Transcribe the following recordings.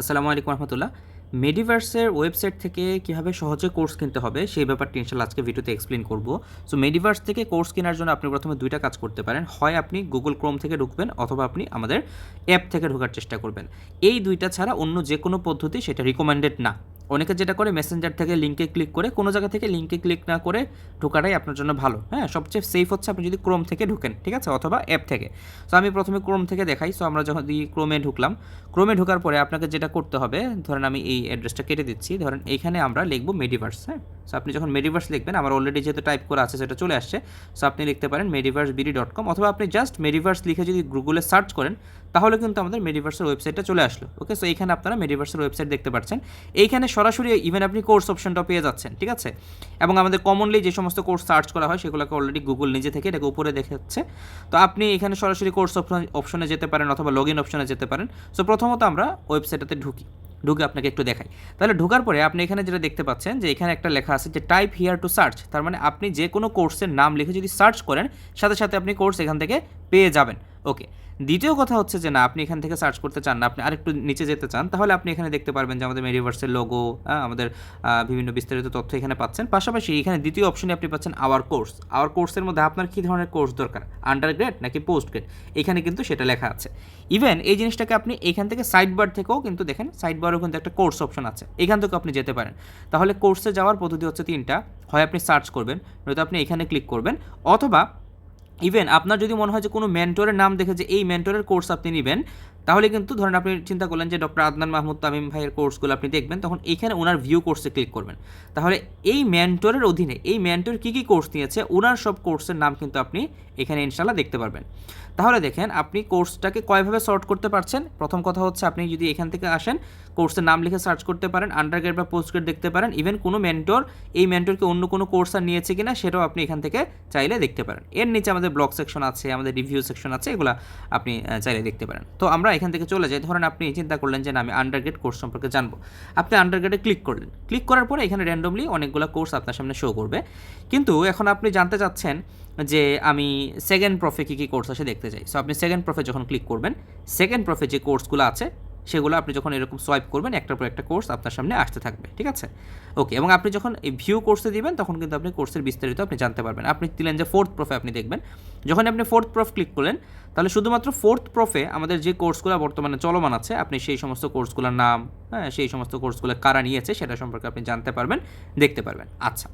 আসসালামু আলাইকুম রহমতুল্লাহ। মেডিভার্সের ওয়েবসাইট থেকে কীভাবে সহজে কোর্স কিনতে হবে, সেই ব্যাপারটি ইনশাল্লাহ আজকে ভিডিওতে এক্সপ্লেন করব। সো মেডিভার্স থেকে কোর্স কেনার জন্য আপনি প্রথমে দুইটা কাজ করতে পারেন। হয় আপনি গুগল ক্রোম থেকে ঢুকবেন, অথবা আপনি আমাদের অ্যাপ থেকে ঢোকার চেষ্টা করবেন। এই দুইটা ছাড়া অন্য যে কোনো পদ্ধতি সেটা রিকমেন্ডেড না। অনেকে যেটা করে মেসেঞ্জার থেকে লিঙ্কে ক্লিক করে, কোনো জায়গা থেকে লিঙ্কে ক্লিক না করে ঢোকাটাই আপনার জন্য ভালো। হ্যাঁ সবচেয়ে সেফ হচ্ছে আপনি যদি ক্রোম থেকে ঢুকেন, ঠিক আছে? অথবা অ্যাপ থেকে। সো আমি প্রথমে ক্রোম থেকে দেখাই। সো আমরা যখন ক্রোমে ঢুকলাম ক্রোমে ঢোকার পরে আপনাকে যেটা করতে হবে, ধরেন আমি এই অ্যাড্রেসটা কেটে দিচ্ছি। ধরেন এইখানে আমরা লিখব মেডিভার্স হ্যাঁ? সো আপনি যখন মেডিভার্স লিখবেন, আমার অলরেডি যেহেতু টাইপ করা আছে, সেটা চলে আসছে। সো আপনি লিখতে পারেন মেডিভার্স বিডি ডট কম অথবা আপনি জাস্ট মেডিভার্স লিখে যদি গুগলে সার্চ করেন তাহলে কিন্তু আমাদের মেডিভার্সের ওয়েবসাইটটা চলে আসলো। ওকে সো এখানে আপনারা মেডিভার্সের ওয়েবসাইট দেখতে পাচ্ছেন। এইখানে সরাসরি ইভেন আপনি কোর্স অপশনটা পেয়ে যাচ্ছেন, ঠিক আছে? এবং আমাদের কমনলি যে সমস্ত কোর্স সার্চ করা হয়, সেগুলোকে অলরেডি গুগল নিজে থেকে এটাকে উপরে দেখাচ্ছে। তো আপনি এখানে সরাসরি কোর্স অপশনে যেতে পারেন অথবা লগ ইন অপশনে যেতে পারেন। সো প্রথমত আমরা ওয়েবসাইটটাতে ঢুকি। ঢুকে আপনাকে একটু দেখাই। তাহলে ঢোকার পরে আপনি এখানে যেটা দেখতে পাচ্ছেন যে এখানে একটা লেখা আছে যে টাইপ হিয়ার টু সার্চ তার মানে আপনি যে কোনো কোর্সের নাম লিখে যদি সার্চ করেন, সাথে সাথে আপনি কোর্স এখান থেকে পেয়ে যাবেন। ওকে দ্বিতীয় কথা হচ্ছে যে না আপনি এখান থেকে সার্চ করতে চান না আপনি আরেকটু নিচে যেতে চান তাহলে আপনি এখানে দেখতে পারবেন যে আমাদের মেডিভার্সের লোগো আমাদের আহ, বিভিন্ন বিস্তারিত তথ্য এখানে পাচ্ছেন। পাশাপাশি এখানে দ্বিতীয় অপশনে আপনি পাচ্ছেন আওয়ার কোর্স আওয়ার কোর্সের মধ্যে আপনার কী ধরনের কোর্স দরকার? আন্ডার গ্রেড নাকি পোস্ট গ্রেড এখানে কিন্তু সেটা লেখা আছে। ইভেন এই জিনিসটাকে আপনি এখান থেকে সাইড বার থেকেও কিন্তু দেখেন সাইড বারও কিন্তু একটা কোর্স অপশন আছে। এখান থেকেও আপনি যেতে পারেন। তাহলে কোর্সে যাওয়ার পদ্ধতি হচ্ছে তিনটা। হয় আপনি সার্চ করবেন নয়তো আপনি এখানে ক্লিক করবেন অথবা ইভেন আপনার যদি মনে হয় যে কোনো মেন্টরের নাম দেখে যে এই মেন্টরের কোর্স আপনি নেবেন তাহলে কিন্তু ধরেন আপনি চিন্তা করলেন যে ডক্টর আদনান মাহমুদ তামিম ভাইয়ের কোর্সগুলো আপনি দেখবেন, তখন এখানে ওনার ভিউ কোর্সে ক্লিক করবেন। তাহলে এই মেন্টরের অধীনে, এই মেন্টর কী কী কোর্স নিয়েছে, ওনার সব কোর্সের নাম কিন্তু আপনি এখানে ইনশাল্লাহ দেখতে পারবেন। তাহলে দেখেন, আপনি কোর্সটাকে কয়ভাবে সর্ট করতে পারছেন? প্রথম কথা হচ্ছে আপনি যদি এখান থেকে আসেন কোর্সের নাম লিখে সার্চ করতে পারেন আন্ডার গ্রেড বা পোস্ট গ্রেড দেখতে পারেন ইভেন কোনো মেন্টর এই মেন্টরকে অন্য কোনো কোর্স আর নিয়েছে কিনা সেটাও আপনি এখান থেকে চাইলে দেখতে পারেন। এর নিচে আমাদের ব্লগ সেকশন আছে, আমাদের রিভিউ সেকশন আছে, এগুলো আপনি চাইলে দেখতে পারেন। তো আমরা এখান থেকে চলে যাই ধরেন আপনি চিন্তা করলেন যে, না, আমি আন্ডার গ্রেড কোর্স সম্পর্কে জানব। আপনি আন্ডার গ্রেডে ক্লিক করলেন। ক্লিক করার পরে এখানে র্যান্ডমলি অনেকগুলো কোর্স আপনার সামনে শো করবে। কিন্তু এখন আপনি জানতে চাচ্ছেন যে, আমি সেকেন্ড প্রফে কী কী কোর্স আছে দেখতে চাই। সো আপনি সেকেন্ড প্রফে যখন ক্লিক করবেন সেকেন্ড প্রফে যে কোর্সগুলো আছে, সেগুলো আপনি যখন এরকম সোয়াইপ করবেন, একটার পর একটা কোর্স আপনার সামনে আসতে থাকবে। ঠিক আছে? ওকে এবং আপনি যখন এই ভিউ কোর্সে দিবেন, তখন কিন্তু আপনি কোর্সের বিস্তারিত আপনি জানতে পারবেন। আপনি দিলেন যে ফোর্থ প্রফে আপনি দেখবেন। যখন আপনি ফোর্থ প্রফ ক্লিক করলেন তাহলে শুধুমাত্র ফোর্থ প্রফে আমাদের যে কোর্সগুলো বর্তমানে চলমান আছে, আপনি সেই সমস্ত কোর্সগুলোর নাম হ্যাঁ সেই সমস্ত কোর্সগুলো কারা নিয়েছে সেটা সম্পর্কে আপনি জানতে পারবেন, দেখতে পারবেন। আচ্ছা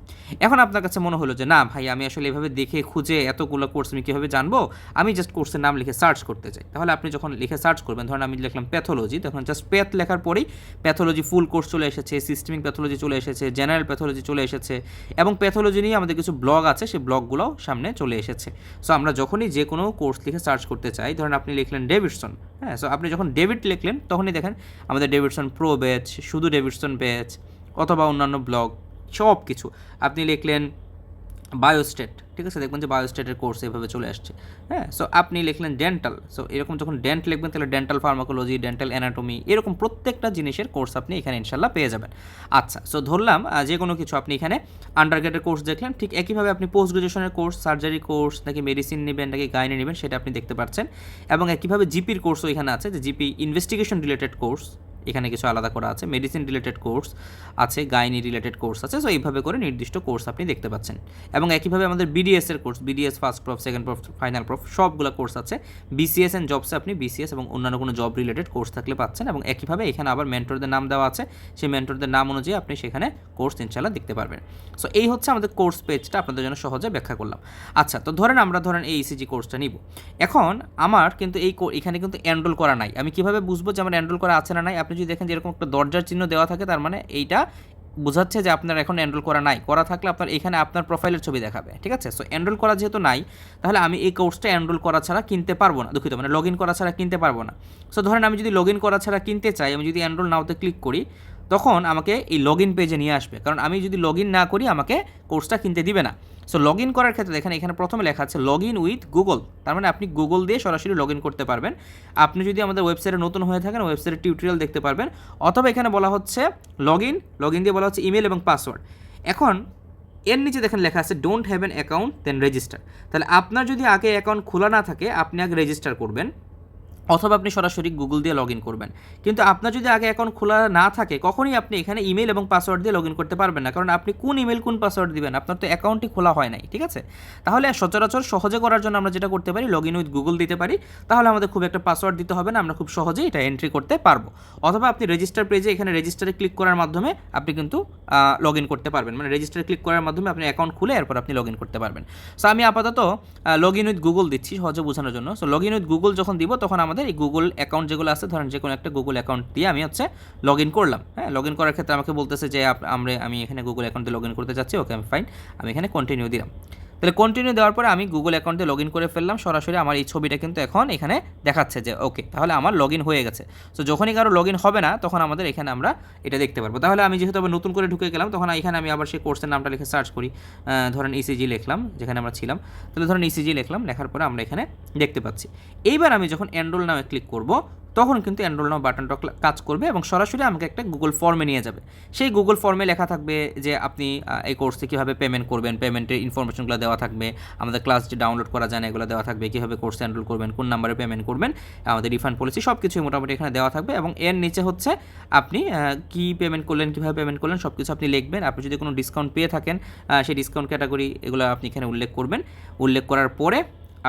এখন আপনার কাছে মনে হলো যে, না ভাই, আমি আসলে এভাবে দেখে খুঁজে এতগুলো কোর্স আমি কীভাবে জানব? আমি জাস্ট কোর্সের নাম লিখে সার্চ করতে চাই। তাহলে আপনি যখন লিখে সার্চ করবেন, ধরেন আমি লিখলাম প্যাথোলজি তখন জাস্ট প্যাথ লেখার পরেই প্যাথোলজি ফুল কোর্স চলে এসেছে সিস্টেমিক প্যাথোলজি চলে এসেছে জেনারেল প্যাথোলজি চলে এসেছে এবং প্যাথোলজি নিয়ে আমাদের কিছু ব্লগ আছে, সেই ব্লগগুলোও সামনে চলে এসেছে। সো আমরা যখনই যে কোনো কোর্স লিখে সার্চ করতে চাই। ধরেন আপনি লিখলেন ডেভিডসন হ্যাঁ সো আপনি যখন ডেভিড লিখলেন, তখনই দেখেন আমাদের ডেভিডসন প্রো ব্যাচ, শুধু ডেভিডসন ব্যাচ, অথবা অন্যান্য ব্লগ সব কিছু আপনি লিখলেন বায়োস্টেট ঠিক আছে? দেখবেন যে বায়োস্টেটের কোর্স এভাবে চলে আসছে। হ্যাঁ? সো আপনি লিখলেন ডেন্টাল সো এরকম যখন ডেন্ট লিখবেন, তাহলে ডেন্টাল ফার্মাকোলজি ডেন্টাল অ্যানাটমি এরকম প্রত্যেকটা জিনিসের কোর্স আপনি এখানে ইনশাল্লাহ পেয়ে যাবেন। আচ্ছা সো ধরলাম যে কোনো কিছু আপনি এখানে আন্ডারগ্রেডের কোর্স দেখলেন, ঠিক একইভাবে আপনি পোস্ট গ্রাজুয়েশনের কোর্স সার্জারি কোর্স নাকি মেডিসিন নেবেন, নাকি গাইনি নেবেন, সেটা আপনি দেখতে পাচ্ছেন। এবং একইভাবে জিপির কোর্সও এখানে আছে, যে জিপি ইনভেস্টিগেশন রিলেটেড কোর্স এখানে কিছু আলাদা করা আছে মেডিসিন রিলেটেড কোর্স আছে গাইনি রিলেটেড কোর্স আছে সো এইভাবে করে নির্দিষ্ট কোর্স আপনি দেখতে পাচ্ছেন। এবং একইভাবে আমাদের বিডিএস এর course BDS first prof second prof final prof সবগুলো কোর্স আছে। বিসিএস এন্ড জবসে আপনি বিসিএস এবং অন্যান্য কোনো জব রিলেটেড কোর্স থাকলে পাচ্ছেন এবং একইভাবে এখানে আবার মেন্টরদের নাম দেওয়া আছে। সেই মেন্টরদের নাম অনুযায়ী আপনি সেখানে কোর্স ইনশাল্লাহ দেখতে পারবেন। সো এই হচ্ছে আমাদের কোর্স পেজটা আপনাদের জন্য সহজে ব্যাখ্যা করলাম। আচ্ছা তো ধরেন আমরা ধরেন এই ইসিজি কোর্সটা নিব। এখন আমার কিন্তু এই এখানে কিন্তু এনরোল করা নাই। আমি কীভাবে বুঝব যে আমার এনরোল করা আছে না নাই? আপনি যদি দেখেন যে এরকম একটা দরজার চিহ্ন দেওয়া থাকে, তার মানে এইটা বোঝাচ্ছে যে আপনার এখন এনরোল করা নাই। করা থাকলে আপনার এখানে আপনার প্রোফাইলের ছবি দেখাবে, ঠিক আছে? সো এনরোল করা যেহেতু নাই, তাহলে আমি এই কোর্সটা এনরোল করা ছাড়া কিনতে পারব না, দুঃখিত মানে লগ ইন করা ছাড়া কিনতে পারব না। সো ধরেন আমি যদি লগ ইন করা ছাড়া কিনতে চাই, আমি যদি এনরোল নাওতে ক্লিক করি তখন আমাকে এই লগ ইন পেজে নিয়ে আসবে। কারণ আমি যদি লগ না করি, আমাকে কোর্সটা কিনতে দিবে না। সো লগ ইন করার ক্ষেত্রে দেখেন, এখানে প্রথমে লেখা আছে লগ ইন উইথ গুগল তার মানে আপনি গুগল দিয়ে সরাসরি লগ ইন করতে পারবেন। আপনি যদি আমাদের ওয়েবসাইটে নতুন হয়ে থাকেন ওয়েবসাইটের টিউটোরিয়াল দেখতে পারবেন। অথবা এখানে বলা হচ্ছে লগ ইন লগ ইন দিয়ে বলা হচ্ছে ইমেল এবং পাসওয়ার্ড এখন, এর নিচে দেখেন লেখা আছে don't have an account then register তাহলে আপনার যদি আগে অ্যাকাউন্ট খোলা না থাকে, আপনি আগে রেজিস্টার করবেন। অথবা আপনি সরাসরি গুগল দিয়ে লগ ইন করবেন। কিন্তু আপনার যদি আগে অ্যাকাউন্ট খোলা না থাকে, কখনই আপনি এখানে ইমেল এবং পাসওয়ার্ড দিয়ে লগ ইন করতে পারবেন না। কারণ আপনি কোন ইমেল কোন পাসওয়ার্ড দিবেন? আপনার তো অ্যাকাউন্টটি খোলা হয় নাই, ঠিক আছে? তাহলে সচরাচর সহজে করার জন্য আমরা যেটা করতে পারি লগ ইন উইথ গুগল দিতে পারি। তাহলে আমাদের খুব একটা পাসওয়ার্ড দিতে হবে না, আমরা খুব সহজেই এটা এন্ট্রি করতে পারব। অথবা আপনি রেজিস্টার পেজে এখানে রেজিস্টারে ক্লিক করার মাধ্যমে আপনি কিন্তু লগ ইন করতে পারবেন। মানে রেজিস্টারে ক্লিক করার মাধ্যমে আপনি অ্যাকাউন্ট খুলে এরপর আপনি লগ ইন করতে পারবেন। সো আমি আপাতত লগ ইন উইথ গুগল দিচ্ছি সহজে বোঝানোর জন্য। So log in with Google যখন দিব, তখন আমাদের এই গুগল অ্যাকাউন্ট যেগুলো আছে, ধরেন যে কোনো একটা গুগল অ্যাকাউন্ট দিয়ে আমি হচ্ছে লগ ইন করলাম। হ্যাঁ লগ ইন করার ক্ষেত্রে আমাকে বলতেছে যে আমরা আমি এখানে গুগল অ্যাকাউন্টে লগ ইন করতে চাচ্ছি ওকে আমি ফাইন আমি এখানে কন্টিনিউ দিলাম। তাহলে কন্টিনিউ দেওয়ার পরে আমি গুগল অ্যাকাউন্টে লগ ইন করে ফেললাম, সরাসরি আমার এই ছবিটা কিন্তু এখন এখানে দেখাচ্ছে যে ওকে তাহলে আমার লগ ইন হয়ে গেছে। সো যখনই কারও লগ ইন হবে না, তখন আমাদের এখানে আমরা এটা দেখতে পারব। তাহলে আমি যেহেতু আবার নতুন করে ঢুকে গেলাম, তখন এখানে আমি আবার সেই কোর্সের নামটা লিখে সার্চ করি। ধরেন ইসিজি লিখলাম, যেখানে আমরা ছিলাম। তাহলে ধরেন ইসিজি লিখলাম, লেখার পরে আমরা এখানে দেখতে পাচ্ছি। এইবার আমি যখন এনরোল নামে ক্লিক করব তখন কিন্তু এনরোল নাও বাটনটা কাজ করবে এবং সরাসরি আমাকে একটা গুগল ফর্মে নিয়ে যাবে। সেই গুগল ফর্মে লেখা থাকবে যে আপনি এই কোর্সে কীভাবে পেমেন্ট করবেন পেমেন্টের ইনফরমেশনগুলো দেওয়া থাকবে, আমাদের ক্লাস যে ডাউনলোড করা যায় না, এগুলো দেওয়া থাকবে, কীভাবে কোর্সে এনরোল করবেন, কোন নাম্বারে পেমেন্ট করবেন, আমাদের রিফান্ড পলিসি সব কিছুই মোটামুটি এখানে দেওয়া থাকবে এবং এর নিচে হচ্ছে আপনি কি পেমেন্ট করলেন, কীভাবে পেমেন্ট করলেন সব কিছু আপনি লিখবেন। আপনি যদি কোনো ডিসকাউন্ট পেয়ে থাকেন সেই ডিসকাউন্ট ক্যাটাগরি এগুলো আপনি এখানে উল্লেখ করবেন। উল্লেখ করার পরে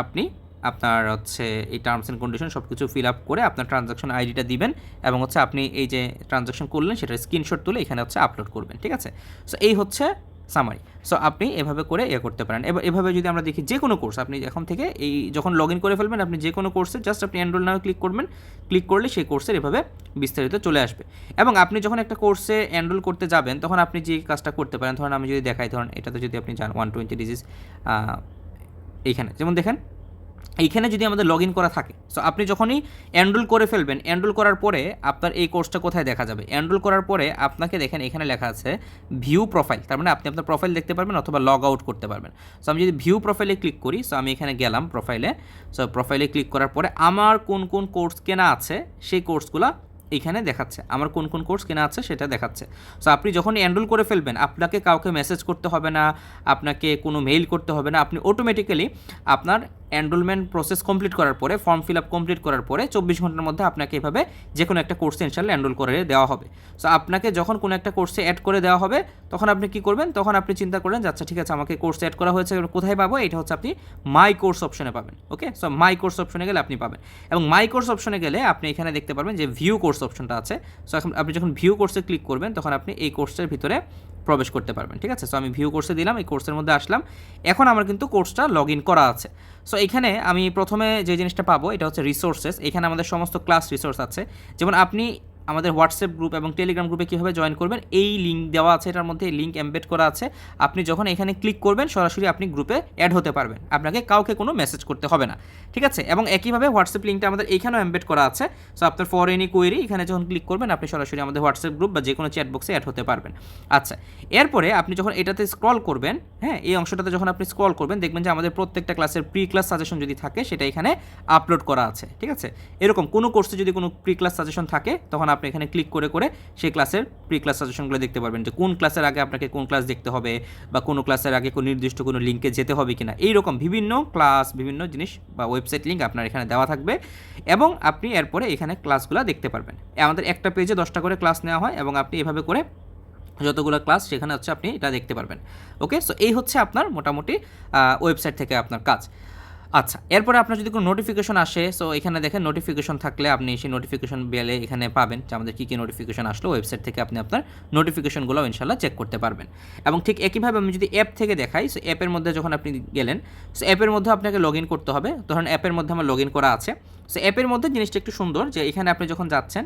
আপনি আপনার হচ্ছে এই টার্মস অ্যান্ড কন্ডিশন সব কিছু ফিল আপ করে আপনার ট্রানজাকশন আইডিটা দিবেন এবং হচ্ছে আপনি এই যে ট্রানজাকশন করলেন সেটার স্ক্রিনশট তুলে এখানে হচ্ছে আপলোড করবেন, ঠিক আছে? সো এই হচ্ছে সামারি সো আপনি এভাবে করে ইয়ে করতে পারেন। এবার এভাবে যদি আমরা দেখি যে কোনো কোর্স আপনি এখন থেকে এই যখন লগ ইন করে ফেলবেন, আপনি যে কোনো কোর্সে জাস্ট আপনি এনরোল নামে ক্লিক করবেন ক্লিক করলে সেই কোর্সের এভাবে বিস্তারিত চলে আসবে। এবং আপনি যখন একটা কোর্সে এনরোল করতে যাবেন, তখন আপনি যে কাজটা করতে পারেন, ধরুন আমি যদি দেখাই, ধরুন এটাতে যদি আপনি যান ওয়ান টোয়েন্টি ডিজিজ এইখানে। যেমন দেখেন এইখানে যদি আমাদের লগ ইন করা থাকে সো আপনি যখনই এনরোল করে ফেলবেন এনরোল করার পরে আপনার এই কোর্সটা কোথায় দেখা যাবে? এনরোল করার পরে আপনাকে দেখেন এখানে লেখা আছে ভিউ প্রোফাইল তার মানে আপনি আপনার প্রোফাইল দেখতে পারবেন অথবা লগ আউট করতে পারবেন। সো আমি যদি ভিউ প্রোফাইলে ক্লিক করি সো আমি এখানে গেলাম প্রোফাইলে সো প্রোফাইলে ক্লিক করার পরে আমার কোন কোন কোর্স কেনা আছে, সেই কোর্সগুলো এইখানে দেখাচ্ছে। আমার কোন কোন কোর্স কেনা আছে সেটা দেখাচ্ছে। সো আপনি যখন এনরোল করে ফেলবেন, আপনাকে কাউকে মেসেজ করতে হবে না, আপনাকে কোনো মেইল করতে হবে না, আপনি অটোমেটিক্যালি আপনার এনরোলমেন্ট প্রসেস কমপ্লিট করার পরে ফর্ম ফিল আপ কমপ্লিট করার পরে চব্বিশ ঘণ্টার মধ্যে আপনাকে এভাবে যে কোনো একটা কোর্সে ইনশাল্লাহ এনরোল করে দেওয়া হবে। সো আপনাকে যখন কোনো একটা কোর্সে অ্যাড করে দেওয়া হবে, তখন আপনি কি করবেন? তখন আপনি চিন্তা করলেন আচ্ছা ঠিক আছে, আমাকে কোর্সে অ্যাড করা হয়েছে কোথায় পাবো? এটা হচ্ছে আপনি মাই কোর্স অপশনে পাবেন ওকে সো মাই কোর্স অপশনে গেলে আপনি পাবেন। এবং মাই কোর্স অপশনে গেলে আপনি এখানে দেখতে পারবেন যে ভিউ কোর্স অপশনটা আছে। সো এখন আপনি যখন ভিউ কোর্সে ক্লিক করবেন, তখন আপনি এই কোর্সের ভিতরে প্রবেশ করতে পারবেন, ঠিক আছে? সো আমি ভিউ কোর্সে দিলাম, এই কোর্সের মধ্যে আসলাম। এখন আমার কিন্তু কোর্সটা লগ ইন করা আছে। সো এখানে আমি প্রথমে যে জিনিসটা পাবো, এটা হচ্ছে রিসোর্সেস এখানে আমাদের সমস্ত ক্লাস রিসোর্স আছে। যেমন আপনি আমাদের হোয়াটসঅ্যাপ গ্রুপ এবং টেলিগ্রাম গ্রুপে কীভাবে জয়েন করবেন, এই লিঙ্ক দেওয়া আছে, এটার মধ্যে লিঙ্ক এমবেড করা আছে। আপনি যখন এখানে ক্লিক করবেন, সরাসরি আপনি গ্রুপে অ্যাড হতে পারবেন। আপনাকে কাউকে কোনো মেসেজ করতে হবে না। ঠিক আছে? এবং একইভাবে হোয়াটসঅ্যাপ লিঙ্কটা আমাদের এখানেও এমবেড করা আছে। সো আপনার ফর এনি কোয়েরি এখানে যখন ক্লিক করবেন, আপনি সরাসরি আমাদের হোয়াটসঅ্যাপ গ্রুপ বা যে কোনো চ্যাট বক্সে অ্যাড হতে পারবেন। আচ্ছা এরপরে আপনি যখন এটাতে স্ক্রল করবেন হ্যাঁ এই অংশটাতে যখন আপনি স্ক্রল করবেন, দেখবেন যে আমাদের প্রত্যেকটা ক্লাসের প্রি ক্লাস সাজেশন যদি থাকে, সেটা এখানে আপলোড করা আছে। ঠিক আছে? এরকম কোনো কোর্সে যদি কোনো প্রি ক্লাস সাজেশন থাকে, তখন আপনি এখানে ক্লিক করে করে সেই ক্লাসের প্রি ক্লাস সাজেশনগুলো দেখতে পারবেন যে কোন ক্লাসের আগে আপনাকে কোন ক্লাস দেখতে হবে বা কোনো ক্লাসের আগে কোনো নির্দিষ্ট কোনো লিঙ্কে যেতে হবে কিনা। এইরকম বিভিন্ন ক্লাস বিভিন্ন জিনিস বা ওয়েবসাইট লিঙ্ক আপনার এখানে দেওয়া থাকবে এবং আপনি এরপরে এখানে ক্লাসগুলো দেখতে পারবেন। আমাদের একটা পেজে দশটা করে ক্লাস নেওয়া হয় এবং আপনি এভাবে করে যতগুলো ক্লাস সেখানে হচ্ছে আপনি এটা দেখতে পারবেন। ওকে সো এই হচ্ছে আপনার মোটামুটি ওয়েবসাইট থেকে আপনার কাজ। আচ্ছা এরপরে আপনার যদি কোনো নোটিফিকেশন আসে সো এখানে দেখেন নোটিফিকেশন থাকলে আপনি সেই নোটিফিকেশন বেলে এখানে পাবেন যে আমাদের কী কী নোটিফিকেশন আসলো ওয়েবসাইট থেকে আপনি আপনার নোটিফিকেশনগুলো ইনশাল্লাহ চেক করতে পারবেন। এবং ঠিক একইভাবে আমি যদি অ্যাপ থেকে দেখাই সো অ্যাপের মধ্যে যখন আপনি গেলেন সো অ্যাপের মধ্যে আপনাকে লগ ইন করতে হবে। ধরুন অ্যাপের মধ্যে আমার লগ ইন করা আছে। সো অ্যাপের মধ্যে জিনিসটা একটু সুন্দর যে এখানে আপনি যখন যাচ্ছেন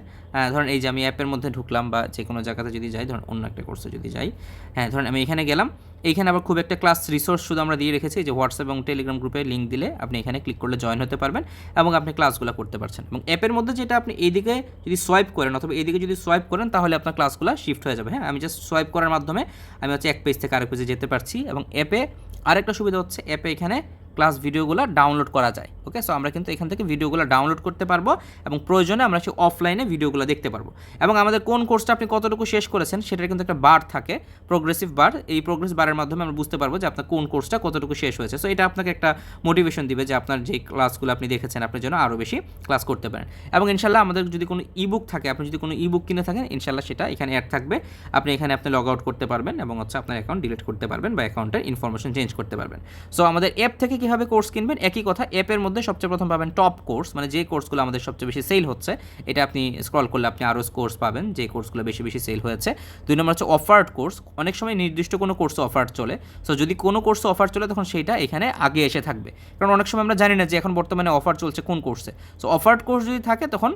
ধরেন এই যে আমি অ্যাপের মধ্যে ঢুকলাম বা যে কোনো জায়গাতে যদি যাই, ধরেন অন্য একটা কোর্সে যদি যাই হ্যাঁ ধরেন আমি এখানে গেলাম এইখানে আবার খুব একটা ক্লাস রিসোর্স শুধু আমরা দিয়ে রেখেছি, যে হোয়াটসঅ্যাপ এবং টেলিগ্রাম গ্রুপে লিঙ্ক দিলে আপনি এখানে ক্লিক করলে জয়েন হতে পারবেন এবং আপনি ক্লাসগুলো করতে পারছেন। এবং অ্যাপের মধ্যে যেটা আপনি এইদিকে যদি সোয়াইপ করেন অথবা এইদিকে যদি সোয়াইপ করেন, তাহলে আপনার ক্লাসগুলো শিফট হয়ে যাবে। হ্যাঁ আমি জাস্ট সোয়াইপ করার মাধ্যমে আমি হচ্ছে এক পেজ থেকে আরেক পেজে যেতে পারছি এবং অ্যাপে আরেকটা সুবিধা হচ্ছে, অ্যাপে এখানে ক্লাস ভিডিওগুলো ডাউনলোড করা যায় ওকে সো আমরা কিন্তু এখান থেকে ভিডিওগুলো ডাউনলোড করতে পারব এবং প্রয়োজনে আমরা সেই অফলাইনে ভিডিওগুলো দেখতে পারব। এবং আমাদের কোন কোর্সটা আপনি কতটুকু শেষ করেছেন সেটার কিন্তু একটা বার থাকে প্রোগ্রেসিভ বার এই প্রোগ্রেস বারের মাধ্যমে আমরা বুঝতে পারব যে আপনার কোন কোর্সটা কতটুকু শেষ হয়েছে। সো এটা আপনাকে একটা মোটিভেশন দিবে যে আপনার যে ক্লাসগুলো আপনি দেখেছেন আপনি যেন আরও বেশি ক্লাস করতে পারেন। এবং ইনশাল্লাহ আমাদের যদি কোনো ইবুক থাকে, আপনি যদি কোনো ইবুক কিনে থাকেন, ইনশাল্লাহ সেটা এখানে অ্যাড থাকবে। আপনি এখানে আপনি লগ আউট করতে পারবেন এবং হচ্ছে আপনার অ্যাকাউন্ট ডিলিট করতে পারবেন বা অ্যাকাউন্টের ইনফরমেশন চেঞ্জ করতে পারবেন। সো আমাদের অ্যাপ থেকে কীভাবে কোর্স কিনবেন? একই কথা অ্যাপের মধ্যে সবচেয়ে প্রথম পাবেন টপ কোর্স মানে যে কোর্সগুলো আমাদের সবচেয়ে বেশি সেল হচ্ছে, এটা আপনি স্ক্রল করলে আপনি আরও কোর্স পাবেন, যে কোর্সগুলো বেশি বেশি সেল হয়েছে। দুই নম্বর হচ্ছে অফার্ড কোর্স অনেক সময় নির্দিষ্ট কোনো কোর্স অফার চলে সো যদি কোনো কোর্স অফার চলে, তখন সেইটা এখানে আগে এসে থাকবে। কারণ অনেক সময় আমরা জানি না যে এখন বর্তমানে অফার চলছে কোন কোর্সে সো অফার্ড কোর্স যদি থাকে, তখন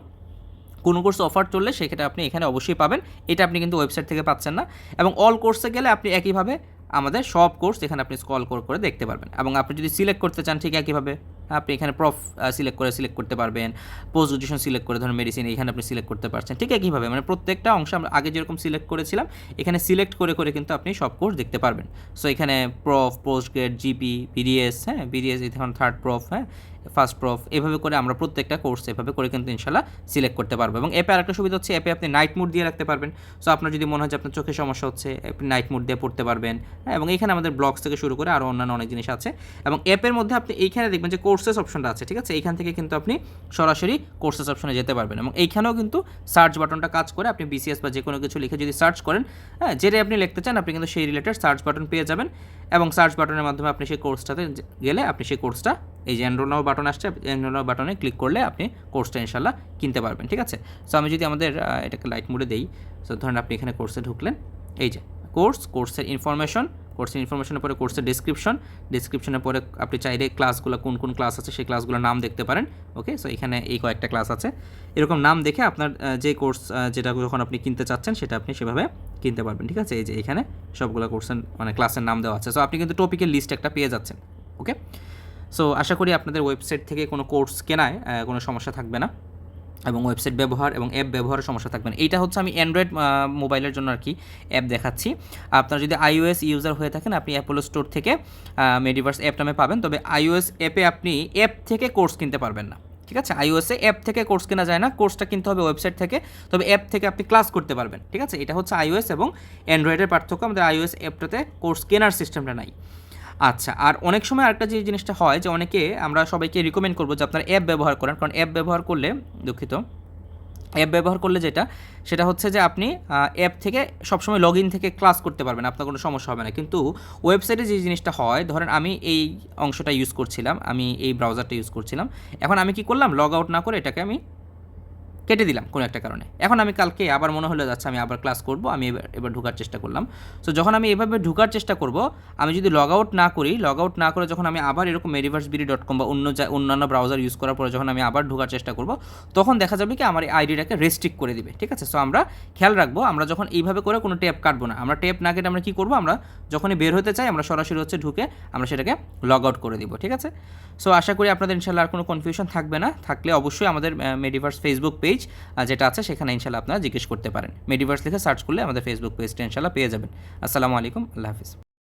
কোনো কোর্স অফার চললে সেক্ষেত্রে আপনি এখানে অবশ্যই পাবেন, এটা আপনি কিন্তু ওয়েবসাইট থেকে পাচ্ছেন না। এবং অল কোর্সে গেলে আপনি একইভাবে আমাদের সব কোর্স এখানে আপনি স্কল করে করে দেখতে পারবেন। এবং আপনি যদি সিলেক্ট করতে চান ঠিক একইভাবে, আপনি এখানে প্রফ সিলেক্ট করে সিলেক্ট করতে পারবেন পোস্ট গ্রাজুয়েশন সিলেক্ট করে ধরুন মেডিসিন এখানে আপনি সিলেক্ট করতে পারছেন, ঠিক একইভাবে। মানে প্রত্যেকটা অংশ আমরা আগে যেরকম সিলেক্ট করেছিলাম, এখানে সিলেক্ট করে করে কিন্তু আপনি সব কোর্স দেখতে পারবেন। সো এখানে prof post grade GP BDS হ্যাঁ বিডিএস এখন থার্ড প্রফ হ্যাঁ ফার্স্ট প্রফ এভাবে করে আমরা প্রত্যেকটা কোর্স এভাবে করে কিন্তু ইনশাল্লাহ সিলেক্ট করতে পারব। এবং অ্যাপে আরেকটা সুবিধা হচ্ছে অ্যাপে আপনি নাইট মুড দিয়ে রাখতে পারবেন। সো আপনার যদি মনে হয় যে আপনার চোখে সমস্যা হচ্ছে, আপনি নাইট মুড দিয়ে পড়তে পারবেন। হ্যাঁ এবং এখানে আমাদের ব্লগস থেকে শুরু করে আরও অন্যান্য অনেক জিনিস আছে। এবং অ্যাপের মধ্যে আপনি এইখানে দেখবেন যে কোর্সেস অপশনটা আছে, ঠিক আছে? এইখান থেকে কিন্তু আপনি সরাসরি কোর্সেস অপশনে যেতে পারবেন। এবং এইখানেও কিন্তু সার্চ বাটনটা কাজ করে আপনি বিসিএস বা যে কোনো কিছু লিখে যদি সার্চ করেন হ্যাঁ যেটাই আপনি লিখতে চান, আপনি কিন্তু সেই রিলেটেড সার্চ বাটন পেয়ে যাবেন। এবং সার্চ বাটনের মাধ্যমে আপনি সেই কোর্সটাতে গেলে আপনি সেই কোর্সটা এই যে এনরোল নাও বাটন আসছে এনরোল নাও বাটনে ক্লিক করলে আপনি কোর্সটা ইনশাল্লাহ কিনতে পারবেন, ঠিক আছে? সো আমি যদি আমাদের এটাকে লাইট মোডে দেই সো ধরেন আপনি এখানে কোর্সে ঢুকলেন, এই যে কোর্স কোর্সের ইনফরমেশন কোর্সের ইনফরমেশনের পরে কোর্সের ডিসক্রিপশন ডিসক্রিপশনের পরে আপনি চাইলে ক্লাসগুলো কোন কোন ক্লাস আছে সেই ক্লাসগুলোর নাম দেখতে পারেন ওকে সো এখানে এই কয়েকটা ক্লাস আছে। এরকম নাম দেখে আপনার যে কোর্স যেটা যখন আপনি কিনতে চাচ্ছেন, সেটা আপনি সেভাবে কিনতে পারবেন, ঠিক আছে? এই যে এখানে সবগুলো কোর্সের মানে ক্লাসের নাম দেওয়া আছে। সো আপনি কিন্তু টপিকের লিস্ট একটা পেয়ে যাচ্ছেন ওকে সো আশা করি আপনাদের ওয়েবসাইট থেকে কোনো কোর্স কেনায় কোনো সমস্যা থাকবে না। এবং ওয়েবসাইট ব্যবহার এবং অ্যাপ ব্যবহারের সমস্যা থাকবে এইটা হচ্ছে আমি অ্যান্ড্রয়েড মোবাইলের জন্য আর কি অ্যাপ দেখাচ্ছি। আপনারা যদি আইওএস ইউজার হয়ে থাকেন, আপনি অ্যাপোলো স্টোর থেকে মেডিভার্স অ্যাপ নামে পাবেন। তবে আইওএস অ্যাপে আপনি অ্যাপ থেকে কোর্স কিনতে পারবেন না। ঠিক আছে? আইওএসে অ্যাপ থেকে কোর্স কেনা যায় না। কোর্সটা কিনতে হবে ওয়েবসাইট থেকে। তবে অ্যাপ থেকে আপনি ক্লাস করতে পারবেন। ঠিক আছে? এটা হচ্ছে আইওএস এবং অ্যান্ড্রয়েডের পার্থক্য। আমাদের আইওএস অ্যাপটাতে কোর্স কেনার সিস্টেমটা নাই। আচ্ছা আর অনেক সময় আরেকটা যে জিনিসটা হয় যে অনেকে আমরা সবাইকে রিকমেন্ড করব যে আপনার অ্যাপ ব্যবহার করেন। কারণ অ্যাপ ব্যবহার করলে, দুঃখিত অ্যাপ ব্যবহার করলে যেটা, সেটা হচ্ছে যে আপনি অ্যাপ থেকে সবসময় লগ ইন থেকে ক্লাস করতে পারবেন, আপনার কোনো সমস্যা হবে না। কিন্তু ওয়েবসাইটে যে জিনিসটা হয়, ধরেন আমি এই অংশটা ইউজ করছিলাম, আমি এই ব্রাউজারটা ইউজ করছিলাম। এখন আমি কি করলাম? লগ আউট না করে এটাকে আমি কেটে দিলাম কোনো একটা কারণে। এখন আমি কালকে আবার মনে হলো যাচ্ছে আমি আবার ক্লাস করব, আমি এবার এবার ঢোকার চেষ্টা করলাম। সো যখন আমি এভাবে ঢোকার চেষ্টা করব, আমি যদি লগ আউট না করি লগ আউট না করে যখন আমি আবার এরকম মেডিভার্স বিডি ডট কম বা অন্য যা- অন্যান্য ব্রাউজার ইউজ করার পরে যখন আমি আবার ঢোকার চেষ্টা করব, তখন দেখা যাবে কি আমার এই আইডিটাকে রেস্ট্রিক্ট করে দিবে, ঠিক আছে? সো আমরা খেয়াল রাখব, আমরা যখন এইভাবে করে কোনো ট্যাপ কাটবো না, আমরা ট্যাপ না কেটে আমরা কী করব? আমরা যখনই বের হতে চাই, আমরা সরাসরি হচ্ছে ঢুকে আমরা সেটাকে লগ আউট করে দিব, ঠিক আছে? সো আশা করি আপনাদের ইনশাল্লাহ আর কোনো কনফিউশন থাকবে না। থাকলে অবশ্যই আমাদের মেডিভার্স ফেসবুক পেজ যেটা আছে সেখানে ইনশাল্লাহ আপনারা জিজ্ঞেস করতে পারেন। মেডিভার্স লিখে সার্চ করলে আমাদের ফেসবুক পেজটা ইনশাল্লাহ পেয়ে যাবেন। আসসালামু আলাইকুম, আল্লাহ হাফিজ।